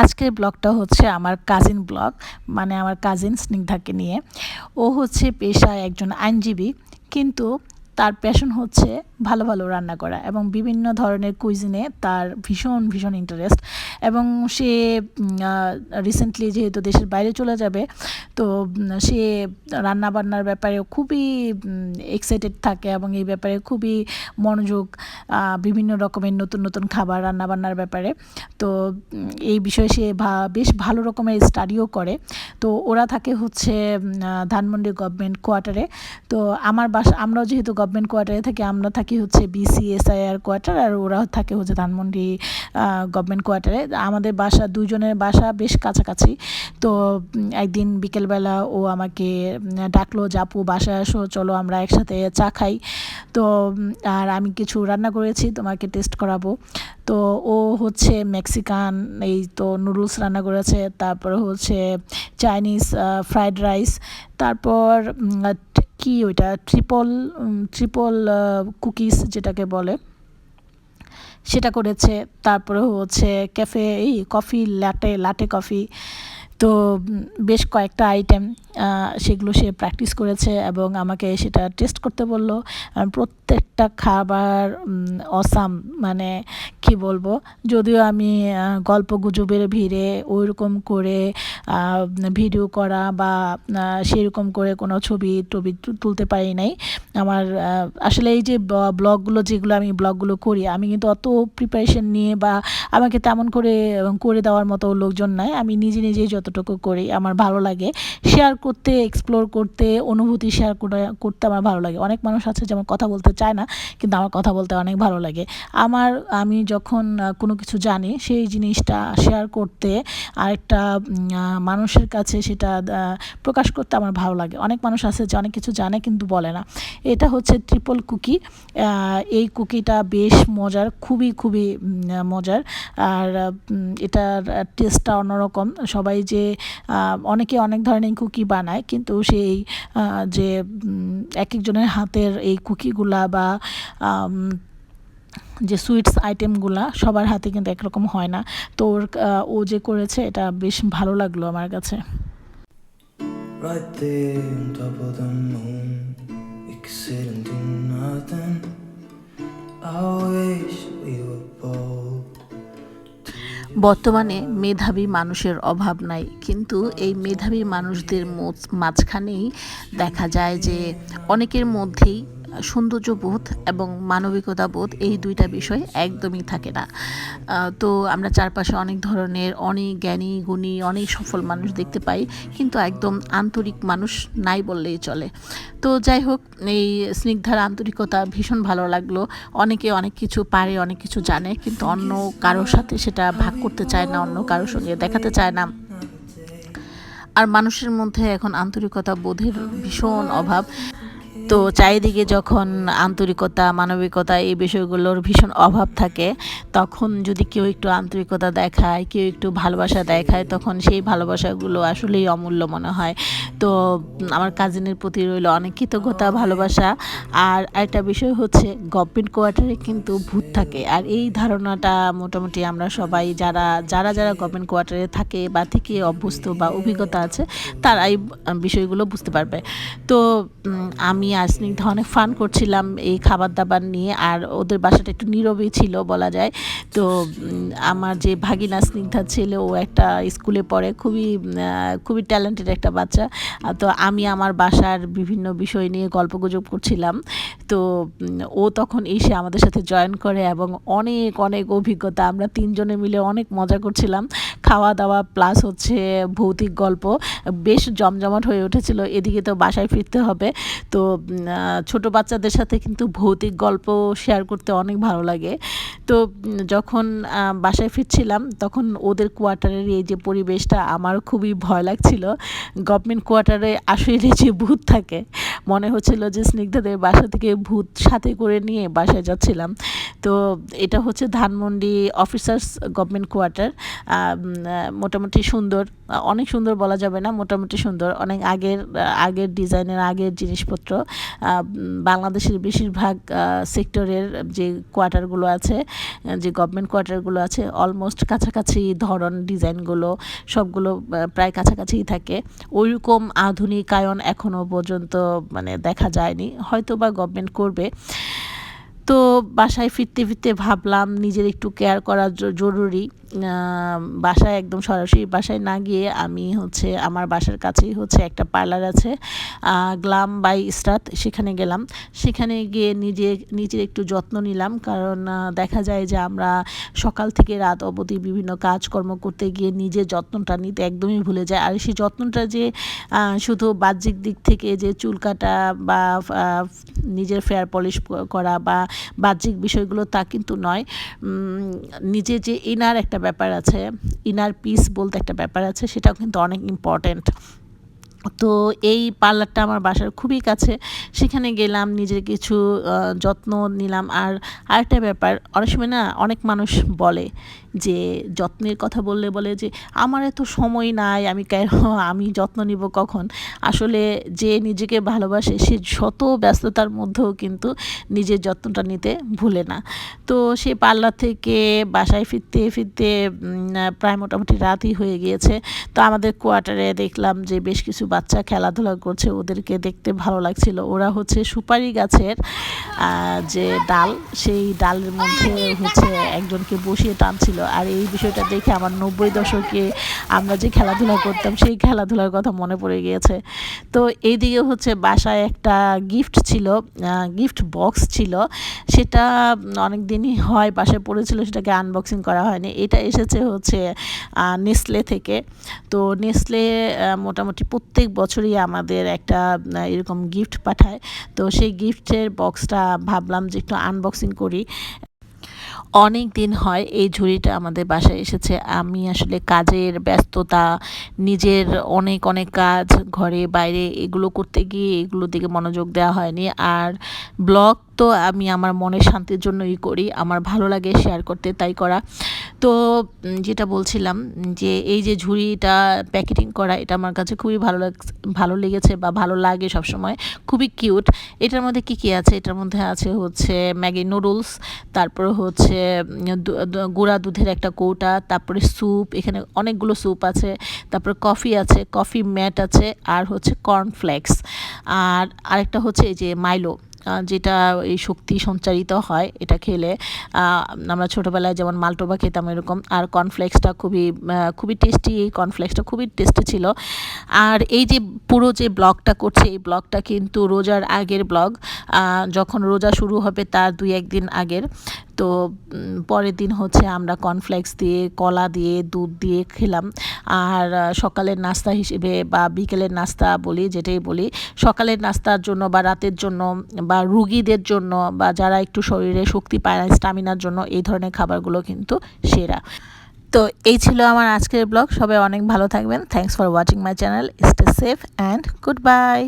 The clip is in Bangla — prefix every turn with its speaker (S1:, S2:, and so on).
S1: আজকের ব্লগটা হচ্ছে আমার কাজিন ব্লগ মানে আমার কাজিন স্নিগ্ধাকে নিয়ে। ও হচ্ছে পেশায় একজন আইনজীবী, কিন্তু তার প্যাশন হচ্ছে ভালো ভালো রান্না করা এবং বিভিন্ন ধরনের কুইজিনে তার ভীষণ ভীষণ ইন্টারেস্ট এবং সে রিসেন্টলি যেহেতু দেশের বাইরে চলে যাবে, তো সে রান্না বান্নার ব্যাপারে খুবই এক্সাইটেড থাকে এবং এই ব্যাপারে খুবই মনোযোগ বিভিন্ন রকমের নতুন নতুন খাবার রান্না বান্নার ব্যাপারে। তো এই বিষয়ে সে বেশ ভালো রকমের স্টাডিও করে। তো ওরা থাকে হচ্ছে ধানমন্ডি গভর্নমেন্ট কোয়ার্টারে তো আমার বাসা, আমরাও যেহেতু গভর্নমেন্ট কোয়ার্টারে থাকি, আমরা থাকি হচ্ছে বিসিএসআইআর কোয়ার্টার আর ওরা থাকে হচ্ছে ধানমন্ডি গভর্নমেন্ট কোয়ার্টারে আমাদের বাসা দুজনের বাসা বেশ কাছাকাছি। তো একদিন বিকেলবেলা ও আমাকে ডাকলো জাপু বাসায় আসো, চলো আমরা একসাথে চা খাই। তো আর আমি কিছু রান্না করেছি, তোমাকে টেস্ট করাবো। তো, ও হচ্ছে মেক্সিকান, এই তো নুডলস রান্না করেছে, তারপর হচ্ছে চাইনিজ ফ্রাইড রাইস, তারপর কি ওইটা, ট্রিপল ট্রিপল কুকিজ যেটাকে বলে। সেটা করেছে। তারপরে হচ্ছে ক্যাফে এই কফি ল্যাটে লাটে কফি তো বেশ কয়েকটা আইটেম সেগুলো সে প্র্যাকটিস করেছে এবং আমাকে সেটা টেস্ট করতে বলল। প্রত্যেকটা খাবার অসাম মানে কি বলব, যদিও আমি গল্প গুজবের ভিড়ে ওই রকম করে ভিডিও করা বা সেরকম করে কোনো ছবি টবি তুলতে পারি নাই। আমার আসলে এই যে ব্লগগুলো যেগুলো আমি ব্লগগুলো করি, আমি কিন্তু অত প্রিপারেশন নিয়ে বা আমাকে তেমন করে করে দেওয়ার মতো লোকজন নাই। আমি নিজে নিজেই যতটুকু করি, আমার ভালো লাগে। শেয়ার করতে এক্সপ্লোর করতে, অনুভূতি শেয়ার করতে আমার ভালো লাগে। অনেক মানুষ আছে যেমন কথা বলতে চায় না, কিন্তু আমার কথা বলতে অনেক ভালো লাগে। আমার, আমি যখন কোনো কিছু জানি, সেই জিনিসটা শেয়ার করতে আরেকটা মানুষের কাছে সেটা প্রকাশ করতে আমার ভালো লাগে। অনেক মানুষ আছে যে অনেক কিছু জানে কিন্তু বলে না। এটা হচ্ছে ট্রিপল কুকি এই কুকিটা বেশ মজার, খুবই খুবই মজার। আর এটার টেস্টটা অন্যরকম। সবাই যে অনেকে অনেক ধরনের কুকি বানায় কিন্তু সেই যে এক একজনের হাতের এই কুকিগুলা বা যে সুইটস আইটেমগুলা সবার হাতে কিন্তু একরকম হয় না। তো ওর ও যে করেছে এটা বেশ ভালো লাগল আমার কাছে।
S2: Right moon,
S1: বর্তমানে মেধাবী মানুষের অভাব নাই। কিন্তু এই মেধাবী মানুষদের মাঝখানেই দেখা যায় যে অনেকের মধ্যেই সৌন্দর্যবোধ এবং মানবিকতা বোধ এই দুইটা বিষয় একদমই থাকে না। তো আমরা চারপাশে অনেক ধরনের অনেক জ্ঞানী, গুণী, অনেক সফল মানুষ দেখতে পাই, কিন্তু একদম আন্তরিক মানুষ নাই বললেই চলে। তো যাই হোক, এই স্নিগ্ধার আন্তরিকতা ভীষণ ভালো লাগল। অনেকে অনেক কিছু পারে, অনেক কিছু জানে, কিন্তু অন্য কারোর সাথে সেটা ভাগ করতে চায় না, অন্য কারোর সঙ্গে দেখাতে চায় না। আর মানুষের মধ্যে এখন আন্তরিকতা বোধের ভীষণ অভাব। তো চারিদিকে যখন আন্তরিকতা, মানবিকতা এই বিষয়গুলোর ভীষণ অভাব থাকে, তখন যদি কেউ একটু আন্তরিকতা দেখায়, কেউ একটু ভালোবাসা দেখায়, তখন সেই ভালোবাসাগুলো আসলেই অমূল্য মনে হয়। তো আমার কাজিনের প্রতি রইল অনেক কৃতজ্ঞতা, ভালোবাসা। আর একটা বিষয় হচ্ছে গভর্নমেন্ট কোয়ার্টারে কিন্তু ভূত থাকে। আর এই ধারণাটা মোটামুটি আমরা সবাই যারা যারা যারা গভর্নমেন্ট কোয়ার্টারে থাকে বা থেকে অভ্যস্ত বা অভিজ্ঞতা আছে তারা এই বিষয়গুলো বুঝতে পারবে। তো আমি আর স্নিগ্ধা অনেক ফান করছিলাম এই খাবার দাবার নিয়ে, আর ওদের বাসাটা একটু নীরবই ছিল বলা যায়। তো আমার যে ভাগিনা স্নিগ্ধার ছেলে, ও একটা স্কুলে পড়ে, খুবই খুবই ট্যালেন্টেড একটা বাচ্চা। তো আমি আমার বাসার বিভিন্ন বিষয় নিয়ে গল্প গুজব করছিলাম। তো ও তখন এসে আমাদের সাথে জয়েন করে এবং অনেক অনেক অভিজ্ঞতা, আমরা তিনজনে মিলে অনেক মজা করছিলাম। খাওয়া দাওয়া প্লাস হচ্ছে ভৌতিক গল্প, বেশ জমজমাট হয়ে উঠেছিল। এদিকে তো বাসায় ফিরতে হবে। তো ছোট বাচ্চাদের সাথে কিন্তু ভৌতিক গল্প শেয়ার করতে অনেক ভালো লাগে। তো যখন বাসায় ফিরছিলাম, তখন ওদের কোয়ার্টারের এই যে পরিবেশটা আমার খুবই ভয় লাগছিল। গভর্নমেন্ট কোয়ার্টারে আসলে যে ভূত থাকে, মনে হচ্ছিল যে স্নিগ্ধাদের বাসা থেকে ভূত সাথে করে নিয়ে বাসায় যাচ্ছিলাম। তো এটা হচ্ছে ধানমন্ডি অফিসার্স গভর্নমেন্ট কোয়ার্টার মোটামুটি সুন্দর। অনেক সুন্দর বলা যাবে না, মোটামুটি সুন্দর। অনেক আগের আগের ডিজাইনের, আগের জিনিসপত্র। বাংলাদেশের বেশিরভাগ সেক্টরের যে কোয়ার্টারগুলো আছে যে গভর্নমেন্ট কোয়ার্টারগুলো আছে অলমোস্ট কাছাকাছি ধরন ডিজাইনগুলো সবগুলো প্রায় কাছাকাছিই থাকে। ওইরকম আধুনিকায়ন এখনও পর্যন্ত মানে দেখা যায়নি। হয়তো বা গভর্নমেন্ট করবে। তো বাসায় ফিরতে ফিরতে ভাবলাম নিজের একটু কেয়ার করা জরুরি। বাসায় একদম সরাসরি বাসায় না গিয়ে আমি হচ্ছে আমার বাসার কাছেই হচ্ছে একটা পার্লার আছে গ্লাম বাই ইস্টাত সেখানে গেলাম। সেখানে গিয়ে নিজে, নিজের একটু যত্ন নিলাম কারণ দেখা যায় যে আমরা সকাল থেকে রাত অবধি বিভিন্ন কাজকর্ম করতে গিয়ে নিজের যত্নটা নিতে একদমই ভুলে যায় আর সেই যত্নটা যে শুধু বাহ্যিক দিক থেকে যে চুল কাটা বা নিজের ফেয়ার পলিশ করা বা বাহ্যিক বিষয়গুলো তা কিন্তু নয়। নিজে যে ইনার একটা ব্যাপার আছে, ইনার পিস বলতে একটা ব্যাপার আছে, সেটাও কিন্তু অনেক ইম্পর্ট্যান্ট তো এই পার্লারটা আমার বাসার খুবই কাছে। সেখানে গেলাম, নিজের কিছু যত্ন নিলাম। আর আরেকটা ব্যাপার, অনেক সময় না অনেক মানুষ বলে যে, যত্নের কথা বললে বলে যে, আমার এত সময় নাই, আমি কেন, আমি যত্ন নিব কখন? আসলে যে নিজেকে ভালোবাসে, সে শত ব্যস্ততার মধ্যেও কিন্তু নিজের যত্নটা নিতে ভুলে না। তো সে পার্লার থেকে বাসায় ফিরতে ফিরতে প্রায় মোটামুটি রাতই হয়ে গিয়েছে। তো আমাদের কোয়ার্টারে দেখলাম যে, বেশ কিছু বাচ্চা খেলাধুলা করছে, ওদেরকে দেখতে ভালো লাগছিল। ওরা হচ্ছে সুপারি গাছের যে ডাল, সেই ডালের মধ্যে হচ্ছে একজনকে বসিয়ে টানছিল। আর এই বিষয়টা দেখে আমার নব্বই দশকে আমরা যে খেলাধুলা করতাম, সেই খেলাধুলার কথা মনে পড়ে গিয়েছে। তো এইদিকে হচ্ছে বাসায় একটা গিফট ছিল গিফট বক্স ছিল। সেটা অনেক দিনই হয় বাসায় পড়েছিল, সেটাকে আনবক্সিং করা হয়নি। এটা এসেছে হচ্ছে নেসলে থেকে। তো নেসলে মোটামুটি প্রত্যেক বছরই আমাদের একটা এরকম গিফট পাঠায়। তো সেই গিফটের বক্সটা ভাবলাম যে একটু আনবক্সিং করি। অনেক দিন হয় এই ঝুড়িটা আমাদের বাসায় এসেছে। আমি আসলে কাজের ব্যস্ততা, নিজের অনেক অনেক কাজ, ঘরে, বাইরে এগুলো করতে গিয়ে এগুলো দিকে মনোযোগ দেওয়া হয়নি। আর ব্লগ তো আমি আমার মনের শান্তির জন্যই করি, আমার ভালো লাগে শেয়ার করতে, তাই করা। তো যেটা বলছিলাম যে এই যে ঝুড়িটা প্যাকেটিং করা, এটা আমার কাছে খুবই ভালো লাগ, ভালো লেগেছে বা ভালো লাগে সবসময়, খুবই কিউট এটার মধ্যে কি কি আছে? এটার মধ্যে আছে হচ্ছে ম্যাগি নুডলস তারপরে হচ্ছে গুঁড়া দুধের একটা কৌটা, তারপরে স্যুপ এখানে অনেকগুলো স্যুপ আছে, তারপরে কফি আছে কফি ম্যাট আছে, আর হচ্ছে কর্নফ্লেক্স আর আরেকটা হচ্ছে এই যে মাইলো যেটা এই শক্তি সঞ্চারিত হয় এটা খেলে আমরা ছোটোবেলায় যেমন মালটোবা খেতাম এরকম, আর কর্নফ্লেক্সটা খুবই খুবই টেস্টি এই কর্নফ্লেক্সটা খুবই টেস্টি ছিল। আর এই যে পুরো যে ব্লগটা করছে, এই ব্লগটা কিন্তু রোজার আগের ব্লগ যখন রোজা শুরু হবে তার দুই একদিন আগের। তো পরের দিন হচ্ছে আমরা কর্নফ্লেক্স দিয়ে, কলা দিয়ে, দুধ দিয়ে খেলাম। আর সকালের নাস্তা হিসেবে বা বিকেলের নাস্তা বলি, যেটাই বলি, সকালের নাস্তার জন্য বা রাতের জন্য বা রুগীদের জন্য বা যারা একটু শরীরে শক্তি পায় না, স্টামিনার জন্য এই ধরনের খাবারগুলো কিন্তু সেরা। তো এই ছিল আমার আজকের ব্লগ। সবাই অনেক ভালো থাকবেন। Thanks for watching my channel stay safe and good bye